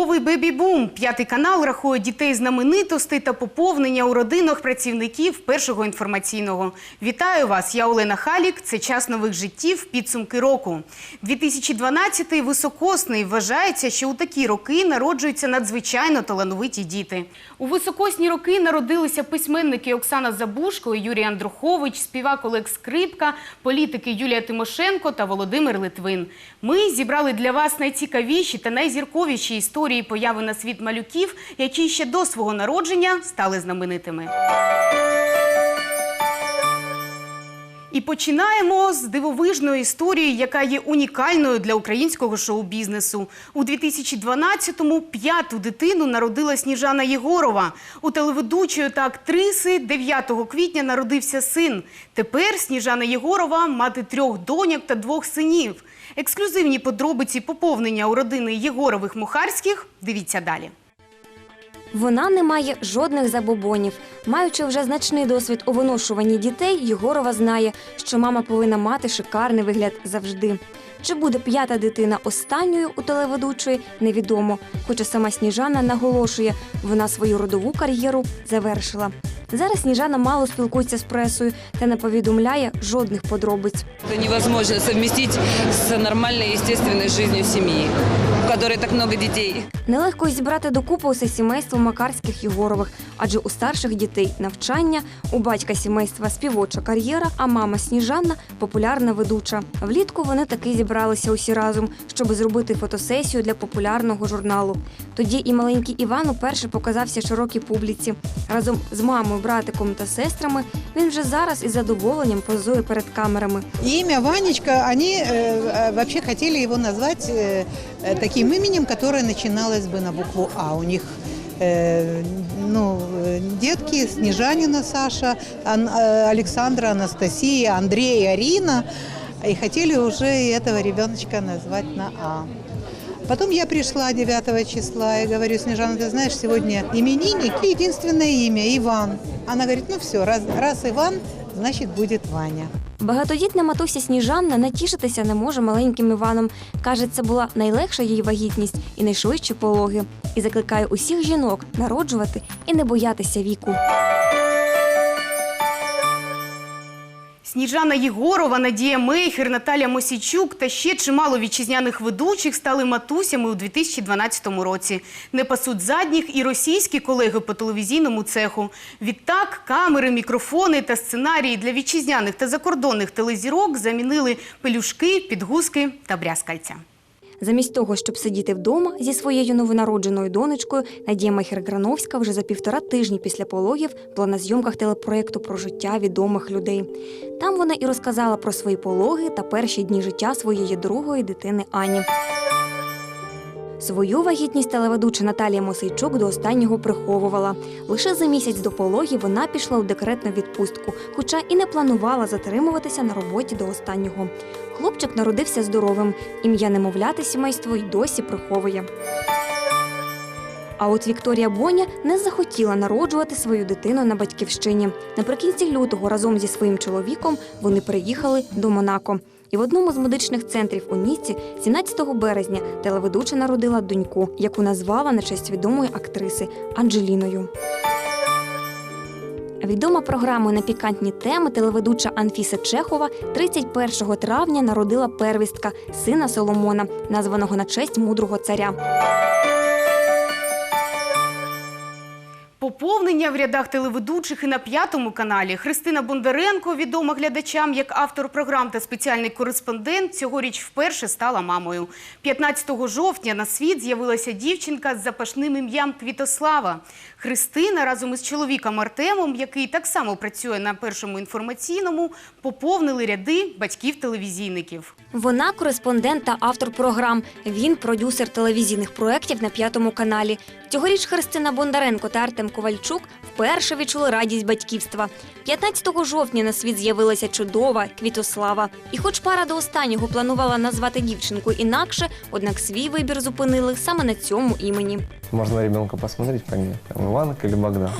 Зірковий бебі-бум. П'ятий канал рахує дітей знаменитостей та поповнення у родинах працівників першого інформаційного. Вітаю вас! Я Олена Халік. Це час нових життів. Підсумки року. 2012-й високосний. Вважається, що у такі роки народжуються надзвичайно талановиті діти. У високосні роки народилися письменники Оксана Забушко і Юрій Андрухович, співак Олег Скрипка, політики Юлія Тимошенко та Володимир Литвин. Ми зібрали для вас найцікавіші та найзірковіші історії появи на світ малюків, які ще до свого народження стали знаменитими. І починаємо з дивовижної історії, яка є унікальною для українського шоу-бізнесу. У 2012-му п'яту дитину народила Сніжана Єгорова. У телеведучої та актриси 9 квітня народився син. Тепер Сніжана Єгорова мати трьох доньок та двох синів. Ексклюзивні подробиці поповнення у родини Єгорових-Мухарських дивіться далі. Вона не має жодних забобонів. Маючи вже значний досвід у виношуванні дітей, Єгорова знає, що мама повинна мати шикарний вигляд завжди. Чи буде п'ята дитина останньою у телеведучої, невідомо. Хоча сама Сніжана наголошує, вона свою родову кар'єру завершила. Зараз Сніжана мало спілкується з пресою та не повідомляє жодних подробиць. Это невозможно совместить с нормальной, естественной жизнью семьи, в которой так много детей. Нелегко й зібрати докупи усе сімейство Макарських Єгорових, адже у старших дітей навчання, у батька сімейства співоча кар'єра, а мама Сніжанна популярна ведуча. Влітку вони таки зібралися усі разом, щоб зробити фотосесію для популярного журналу. Тоді і маленький Іван уперше показався широкій публіці. Разом з мамою, братиком та сестрами він вже зараз із задоволенням позує перед камерами. Имя Ванечка, они э, э, вообще хотели э, таким именем, которое начиналось бы на букву А. У них э, ну, э, детки, Снежанина Саша, Ан- э, Александра, Анастасия, Андрей, Арина. И хотели уже этого ребеночка назвать на А. Потом я пришла 9 числа и говорю, Снежана, ты знаешь, сегодня именинник, и единственное имя Иван. Она говорит, ну все, раз, раз Иван, значит будет Ваня. Багатодітна матуся Сніжанна натішитися не може маленьким Іваном. Каже, це була найлегша її вагітність і найшвидші пологи. І закликає усіх жінок народжувати і не боятися віку. Сніжана Єгорова, Надія Мейхер, Наталя Мосічук та ще чимало вітчизняних ведучих стали матусями у 2012 році. Не пасуть задніх і російські колеги по телевізійному цеху. Відтак камери, мікрофони та сценарії для вітчизняних та закордонних телезірок замінили пелюшки, підгузки та брязкальця. Замість того, щоб сидіти вдома зі своєю новонародженою донечкою, Надія Махер-Грановська вже за півтора тижні після пологів була на зйомках телепроекту про життя відомих людей. Там вона і розказала про свої пологи та перші дні життя своєї другої дитини Ані. Свою вагітність телеведуча Наталія Мосейчук до останнього приховувала. Лише за місяць до пологів вона пішла у декретну відпустку, хоча і не планувала затримуватися на роботі до останнього. Хлопчик народився здоровим. Ім'я немовляти сімейство й досі приховує. А от Вікторія Боня не захотіла народжувати свою дитину на батьківщині. Наприкінці лютого разом зі своїм чоловіком вони приїхали до Монако. І в одному з медичних центрів у Ніці 17 березня телеведуча народила доньку, яку назвала на честь відомої актриси Анджеліною. Відома програмою на пікантні теми телеведуча Анфіса Чехова 31 травня народила первістка сина Соломона, названого на честь мудрого царя. Поповнення в рядах телеведучих і на п'ятому каналі. Христина Бондаренко, відома глядачам як автор програм та спеціальний кореспондент, цьогоріч вперше стала мамою. 15 жовтня на світ з'явилася дівчинка з запашним ім'ям Квітослава. Христина разом із чоловіком Артемом, який так само працює на першому інформаційному, поповнили ряди батьків-телевізійників. Вона кореспондент та автор програм. Він продюсер телевізійних проєктів на п'ятому каналі. Цьогоріч Христина Бондаренко та Артем Ковальчук вперше відчули радість батьківства. 15 жовтня на світ з'явилася чудова Квітослава. І хоч пара до останнього планувала назвати дівчинку інакше, однак свій вибір зупинили саме на цьому імені. Можно ребенка посмотреть по ней, там, Иванка или Богдан.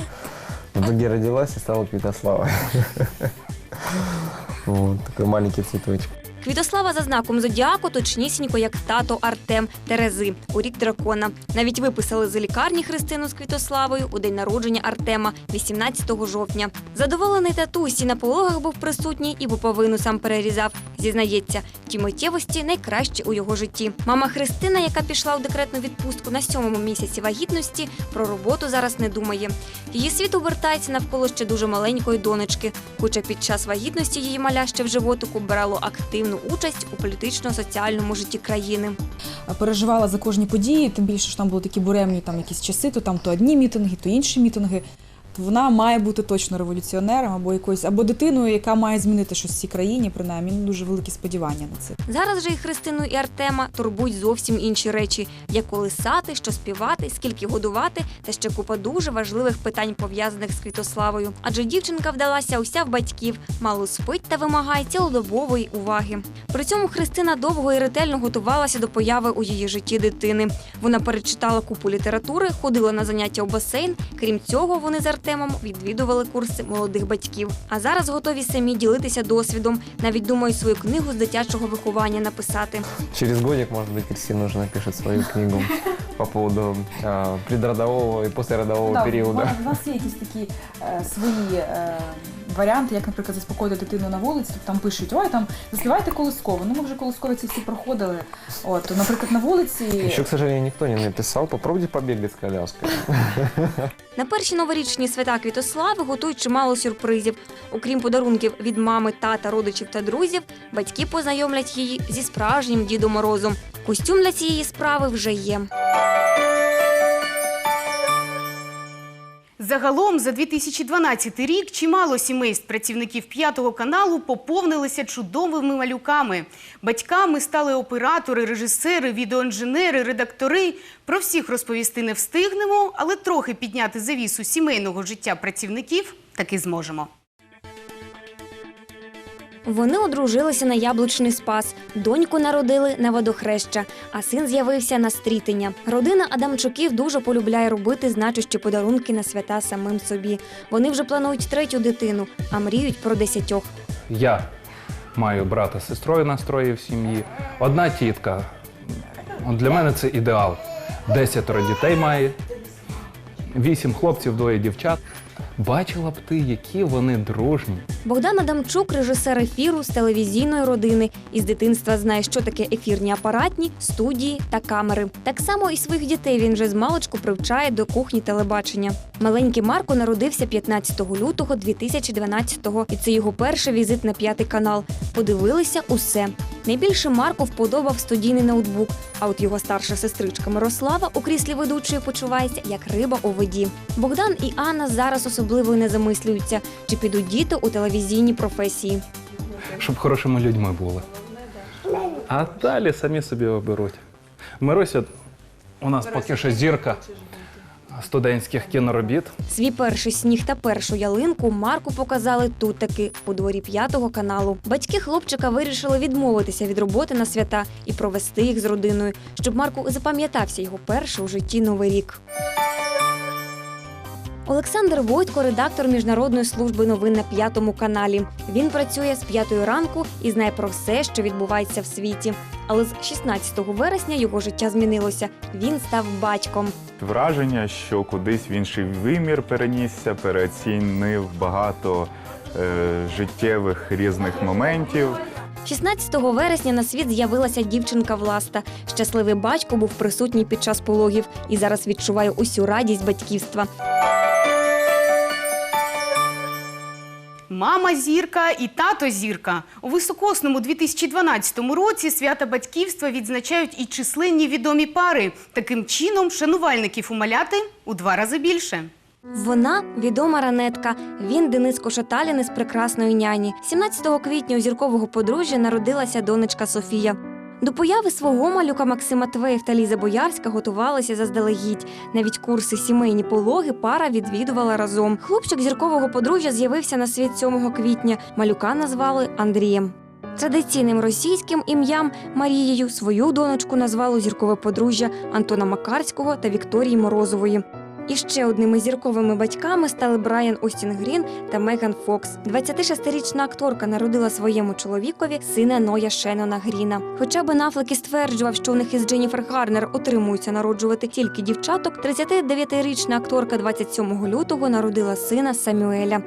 В итоге родилась и стала Квитослава. Вот, маленький цветочек. Квітослава за знаком зодіаку точнісінько як тато Артем Терези у рік дракона. Навіть виписали з лікарні Христину з Квітославою у день народження Артема 18 жовтня. Задоволений татусі на пологах був присутній і буповину сам перерізав. Зізнається, ті миттєвості найкращі у його житті. Мама Христина, яка пішла у декретну відпустку на сьомому місяці вагітності, про роботу зараз не думає. Її світ обертається навколо ще дуже маленької донечки, хоча під час вагітності її маля ще в животику брало активну участь у політично-соціальному житті країни. переживала за кожні події, тим більше що там були такі буремні там якісь часи, то там то одні мітинги, то інші мітинги. Вона має бути точно революціонером або якоюсь або дитиною, яка має змінити щось в цій країні. Принаймні ну, дуже великі сподівання на це. Зараз же і Христину і Артема турбують зовсім інші речі: як колисати, що співати, скільки годувати, та ще купа дуже важливих питань пов'язаних з Квітославою. Адже дівчинка вдалася уся в батьків, мало спить та вимагає цілодобової уваги. При цьому Христина довго і ретельно готувалася до появи у її житті дитини. Вона перечитала купу літератури, ходила на заняття у басейн. Крім цього, вони з Артемом відвідували курси молодих батьків. А зараз готові самі ділитися досвідом. Навіть думають свою книгу з дитячого виховання написати. Через годик, може бути, Кристина уже напишет свою книгу по поводу а, предродового і послеродового периода. У нас є якісь такі е, свої е, варіанти, як, наприклад, заспокоїти дитину на вулиці. Тобто там пишуть, ой, там заспівайте колисково. Ну, ми вже колискові ці всі проходили. От, то, наприклад, на вулиці. Еще, к сожалению, никто не написал. Попробуйте побегать с коляской. На перші новорічні свята Квітослави готують чимало сюрпризів. Окрім подарунків від мами, тата, родичів та друзів, батьки познайомлять її зі справжнім Дідом Морозом. Костюм для цієї справи вже є. Загалом за 2012 рік чимало сімейств працівників п'ятого каналу поповнилися чудовими малюками. Батьками стали оператори, режисери, відеоінженери, редактори. Про всіх розповісти не встигнемо, але трохи підняти завісу сімейного життя працівників таки зможемо. Вони одружилися на яблучний спас, доньку народили на водохреща, а син з'явився на стрітення. Родина Адамчуків дуже полюбляє робити значущі подарунки на свята самим собі. Вони вже планують третю дитину, а мріють про десятьох. Я маю брата з сестрою на строї в сім'ї. Одна тітка. Для мене це ідеал. Десятеро дітей має, вісім хлопців, двоє дівчат. Бачила б ти, які вони дружні. Богдан Адамчук, режисер ефіру з телевізійної родини, із дитинства знає, що таке ефірні апаратні, студії та камери. Так само і своїх дітей він вже з привчає до кухні телебачення. Маленький Марко народився 15 лютого 2012-го, і це його перший візит на п'ятий канал. Подивилися усе. Найбільше Марку вподобав студійний ноутбук. А от його старша сестричка Мирослава у кріслі ведучої почувається як риба у воді. Богдан і Анна зараз особливо не замислюються, чи підуть діти у телевізійні професії. щоб хорошими людьми були. А далі самі собі оберуть. Мируся у нас поки що зірка студентських кіноробіт. Свій перший сніг та першу ялинку Марку показали тут таки у дворі п'ятого каналу. Батьки хлопчика вирішили відмовитися від роботи на свята і провести їх з родиною, щоб Марку запам'ятався його перший у житті новий рік. Олександр Войтко, редактор міжнародної служби новин на п'ятому каналі. Він працює з п'ятої ранку і знає про все, що відбувається в світі. Але з 16 вересня його життя змінилося. Він став батьком. Враження, що кудись в інший вимір перенісся, переоцінив багато е, життєвих різних моментів. 16 вересня на світ з'явилася дівчинка Власта. Щасливий батько був присутній під час пологів і зараз відчуває усю радість батьківства. Мама зірка і тато зірка. У високосному 2012 році свята батьківства відзначають і численні відомі пари. Таким чином, шанувальників умаляти у два рази більше. Вона відома ранетка. Він Денис Кошаталін із прекрасної няні. 17 квітня у зіркового подружжя народилася донечка Софія. До появи свого малюка Максима Твеєв та Ліза Боярська готувалися заздалегідь. Навіть курси сімейні пологи пара відвідувала разом. Хлопчик зіркового подружжя з'явився на світ 7 квітня. Малюка назвали Андрієм. Традиційним російським ім'ям Марією свою донечку назвало зіркове подружжя Антона Макарського та Вікторії Морозової. І ще одними зірковими батьками стали Брайан Остін Грін та Меган Фокс. 26-річна акторка народила своєму чоловікові сина Ноя Шеннона Гріна. Хоча Бен Аффлек і стверджував, що у них із Дженніфер Гарнер отримуються народжувати тільки дівчаток, 39-річна акторка 27 лютого народила сина Самюеля.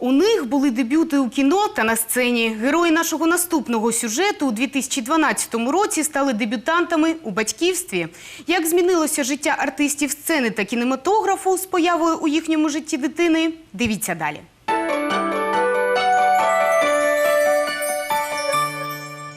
У них були дебюти у кіно та на сцені. Герої нашого наступного сюжету у 2012 році стали дебютантами у батьківстві. Як змінилося життя артистів сцени та кінематографу з появою у їхньому житті дитини? Дивіться далі.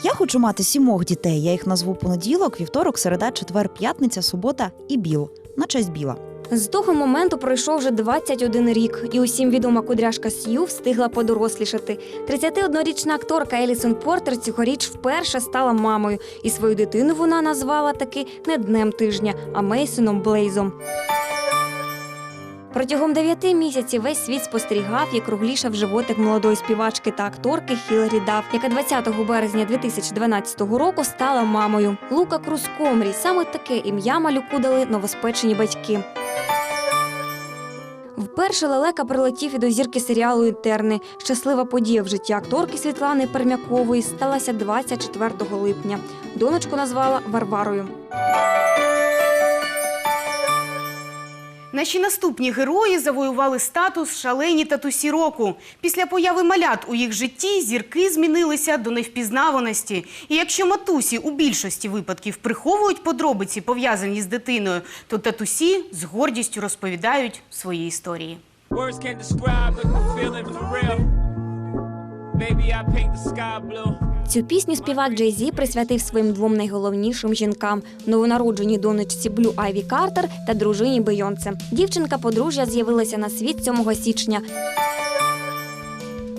Я хочу мати сімох дітей. Я їх назву понеділок, вівторок, середа, четвер, п'ятниця, субота і біл. На честь біла. З того моменту пройшов вже 21 рік, і усім відома кудряшка Сью встигла подорослішати. 31-річна акторка Елісон Портер цьогоріч вперше стала мамою, і свою дитину вона назвала таки не днем тижня, а Мейсоном Блейзом. Протягом дев'яти місяців весь світ спостерігав, як круглішав животик молодої співачки та акторки Хіларі Даф, яка 20 березня 2012 року стала мамою. Лука Круз Комрі саме таке ім'я малюку дали новоспечені батьки. Вперше лелека прилетів і до зірки серіалу Інтерни. Щаслива подія в житті акторки Світлани Пермякової сталася 24 липня. Донечку назвала Варварою. Наші наступні герої завоювали статус шалені татусі року. Після появи малят у їх житті зірки змінилися до невпізнаваності. І якщо матусі у більшості випадків приховують подробиці, пов'язані з дитиною, то татусі з гордістю розповідають свої історії. Baby, I paint the sky blue. Цю пісню співак Джей Зі присвятив своїм двом найголовнішим жінкам новонародженій донечці Блю Айві Картер та дружині Бейонце. Дівчинка подружжя з'явилася на світ 7 січня.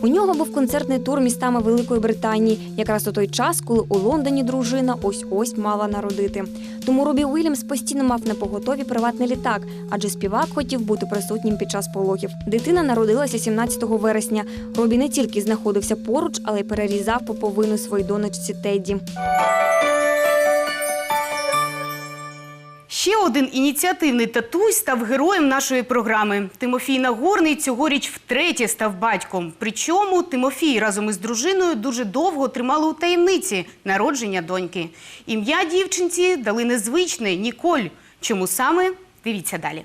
У нього був концертний тур містами Великої Британії, якраз у той час, коли у Лондоні дружина ось ось мала народити. Тому Робі Уільямс постійно мав на поготові приватний літак, адже співак хотів бути присутнім під час пологів. Дитина народилася 17 вересня. Робі не тільки знаходився поруч, але й перерізав поповину своїй донечці Тедді. Ще один ініціативний татусь став героєм нашої програми. Тимофій Нагорний цьогоріч втретє став батьком. Причому Тимофій разом із дружиною дуже довго тримали у таємниці народження доньки. Ім'я дівчинці дали незвичне Ніколь. Чому саме? Дивіться далі.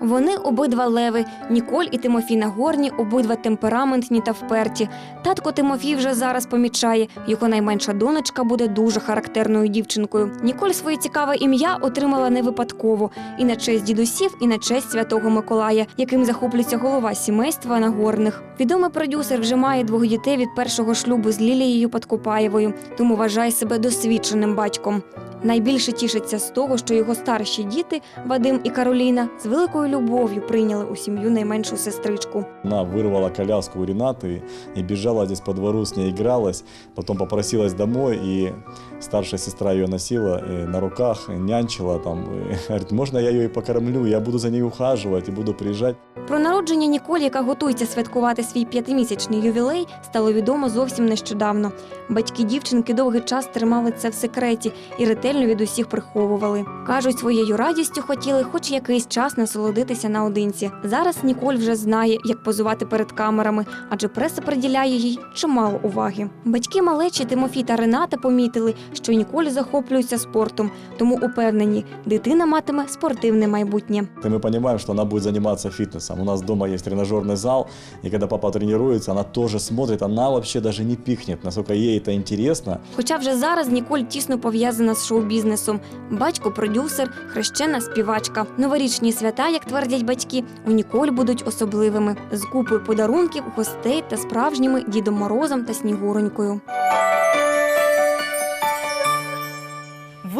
Вони обидва леви. Ніколь і Тимофій Нагорні обидва темпераментні та вперті. Татко Тимофій вже зараз помічає, його найменша донечка буде дуже характерною дівчинкою. Ніколь своє цікаве ім'я отримала не випадково і на честь дідусів, і на честь святого Миколая, яким захоплюється голова сімейства Нагорних. Відомий продюсер вже має двох дітей від першого шлюбу з Лілією Подкопаєвою, тому вважає себе досвідченим батьком. Найбільше тішиться з того, що його старші діти Вадим і Кароліна з великою любов'ю прийняли у сім'ю найменшу сестричку. Она вырвала коляску у Ренаты и бежала здесь по двору, с ней игралась. Потом попросилась домой, и старшая сестра ее носила э, на руках, нянчила там. э, Говорит, можно я ее и покормлю, я буду за ней ухаживать и буду приезжать. Про народження Ніколь, яка готується святкувати свій п'ятимісячний ювілей, стало відомо зовсім нещодавно. Батьки дівчинки довгий час тримали це в секреті і ретельно від усіх приховували. Кажуть, своєю радістю хотіли хоч якийсь час насолодитися наодинці. Зараз Ніколь вже знає, як позувати перед камерами, адже преса приділяє їй чимало уваги. Батьки малечі Тимофій та Рената помітили, що Ніколь захоплюється спортом, тому упевнені, дитина матиме спортивне майбутнє. И мы понимаем, что она будет заниматься фитнесом. У нас дома есть тренажерный зал, и когда папа тренируется, она тоже смотрит, она вообще даже не пикнет, насколько ей это интересно. Хоча вже зараз Ніколь тісно пов'язана з шоу-бізнесом. Батько продюсер, хрещена співачка. Новорічні свята, як твердять батьки, у Ніколь будуть особливими з купою подарунків, гостей та справжніми Дідом Морозом та Снігуронькою.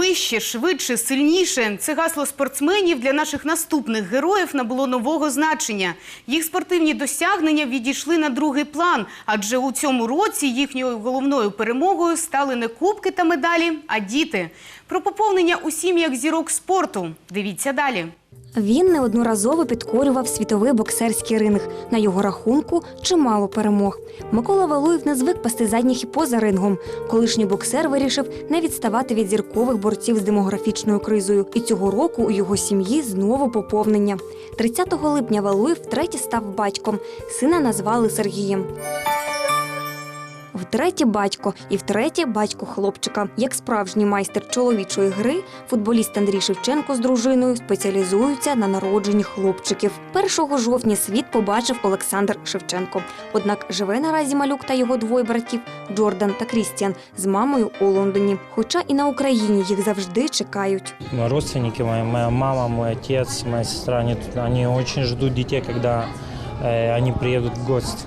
Вище, швидше, сильніше це гасло спортсменів для наших наступних героїв набуло нового значення. Їх спортивні досягнення відійшли на другий план, адже у цьому році їхньою головною перемогою стали не кубки та медалі, а діти. Про поповнення у сім'ях зірок спорту. Дивіться далі. Він неодноразово підкорював світовий боксерський ринг. На його рахунку чимало перемог. Микола Валуєв не звик пасти задніх і поза рингом. Колишній боксер вирішив не відставати від зіркових борців з демографічною кризою. І цього року у його сім'ї знову поповнення. 30 липня Валуєв втретє став батьком. Сина назвали Сергієм. Втретє батько і втретє батько хлопчика. Як справжній майстер чоловічої гри, футболіст Андрій Шевченко з дружиною спеціалізуються на народженні хлопчиків. 1 жовтня світ побачив Олександр Шевченко. Однак живе наразі малюк та його двоє братів Джордан та Крістіан з мамою у Лондоні. Хоча і на Україні їх завжди чекають. Родственники, моя, мама, мой отец, моя сестра, они, тут- они очень ждут детей, когда э, они в гости.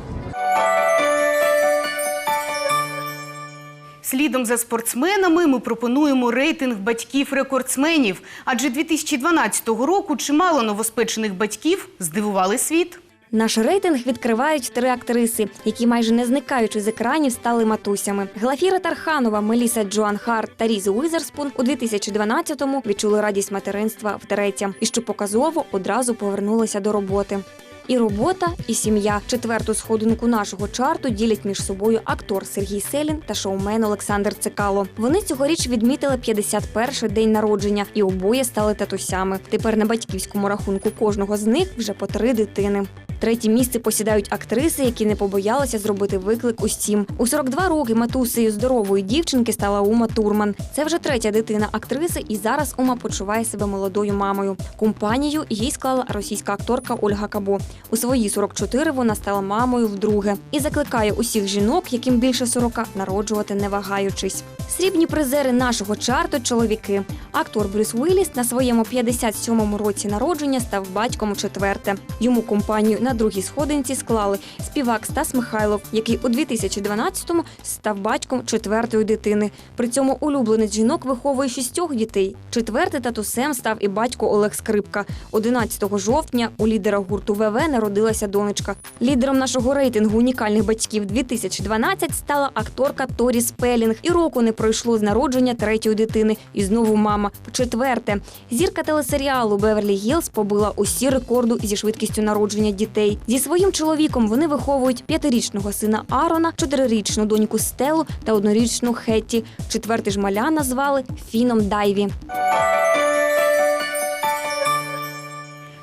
Слідом за спортсменами ми пропонуємо рейтинг батьків-рекордсменів. Адже 2012 року чимало новоспечених батьків здивували світ. Наш рейтинг відкривають три актриси, які майже не зникаючи з екранів стали матусями. Глафіра Тарханова, Меліса Джоан Харт та Різ Уізерспун у 2012-му відчули радість материнства втретє. І що показово одразу повернулися до роботи. І робота, і сім'я. Четверту сходинку нашого чарту ділять між собою актор Сергій Селін та шоумен Олександр Цикало. Вони цьогоріч відмітили 51-й день народження і обоє стали татусями. Тепер на батьківському рахунку кожного з них вже по три дитини. Третє місце посідають актриси, які не побоялися зробити виклик усім. У 42 роки матусею здорової дівчинки стала Ума Турман. Це вже третя дитина актриси, і зараз Ума почуває себе молодою мамою. Компанію їй склала російська акторка Ольга Кабо. У свої 44 вона стала мамою вдруге і закликає усіх жінок, яким більше 40, народжувати не вагаючись. Срібні призери нашого чарту чоловіки. Актор Брюс Уілліс на своєму 57-му році народження став батьком у четверте. Йому компанію на другій сходинці склали співак Стас Михайлов, який у 2012-му став батьком четвертої дитини. При цьому улюбленець жінок виховує шістьох дітей. Четвертий татусем став і батько Олег Скрипка. 11 жовтня у лідера гурту ВВ народилася донечка. Лідером нашого рейтингу унікальних батьків 2012 стала акторка Торі Спелінг. І року не пройшло з народження третьої дитини. І знову мама. Четверте. Зірка телесеріалу Беверлі Гілз побила усі рекорду зі швидкістю народження дітей. Зі своїм чоловіком вони виховують п'ятирічного сина Арона, чотирирічну доньку Стелу та однорічну Хетті. Четвертий ж маля назвали Фіном Дайві.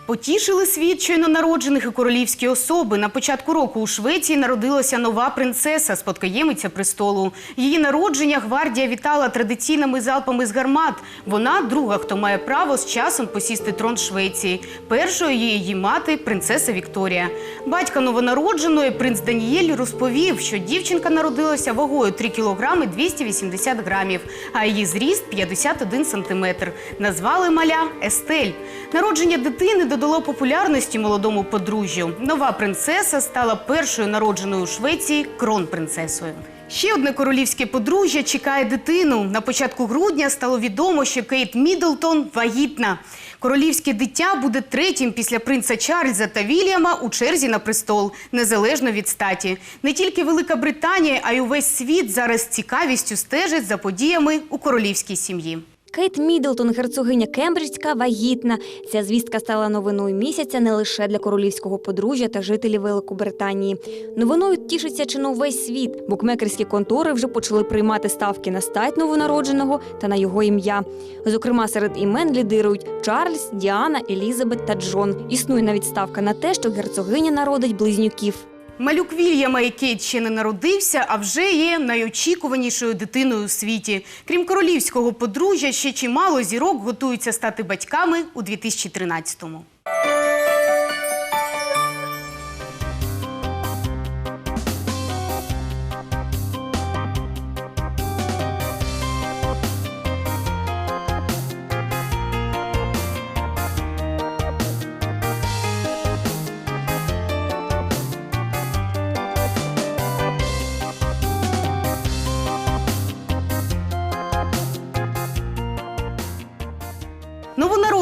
Потішили світ щойно народжених і королівські особи. На початку року у Швеції народилася нова принцеса, спадкоємиця престолу. Її народження гвардія вітала традиційними залпами з гармат. Вона друга, хто має право з часом посісти трон Швеції. Першою є її мати, принцеса Вікторія. Батька новонародженої принц Даніель розповів, що дівчинка народилася вагою 3 кілограми 280 грамів, а її зріст 51 сантиметр. Назвали маля Естель. Народження дитини додало популярності молодому подружжю. Нова принцеса стала першою народженою у Швеції кронпринцесою. Ще одне королівське подружжя чекає дитину. На початку грудня стало відомо, що Кейт Міддлтон вагітна. Королівське дитя буде третім після принца Чарльза та Вільяма у черзі на престол, незалежно від статі. Не тільки Велика Британія, а й увесь світ зараз з цікавістю стежить за подіями у королівській сім'ї. Кейт Міддлтон, герцогиня Кембриджська, вагітна. Ця звістка стала новиною місяця не лише для королівського подружжя та жителів Великобританії. Новиною тішиться чи увесь світ. Букмекерські контори вже почали приймати ставки на стать новонародженого та на його ім'я. Зокрема, серед імен лідирують Чарльз, Діана, Елізабет та Джон. Існує навіть ставка на те, що герцогиня народить близнюків. Малюк Вільяма який ще не народився, а вже є найочікуванішою дитиною у світі. Крім королівського подружжя, ще чимало зірок готуються стати батьками у 2013-му.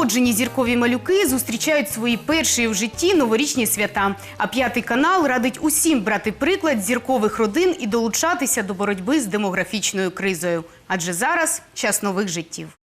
Новонароджені зіркові малюки зустрічають свої перші в житті новорічні свята. А п'ятий канал радить усім брати приклад зіркових родин і долучатися до боротьби з демографічною кризою. Адже зараз час нових життів.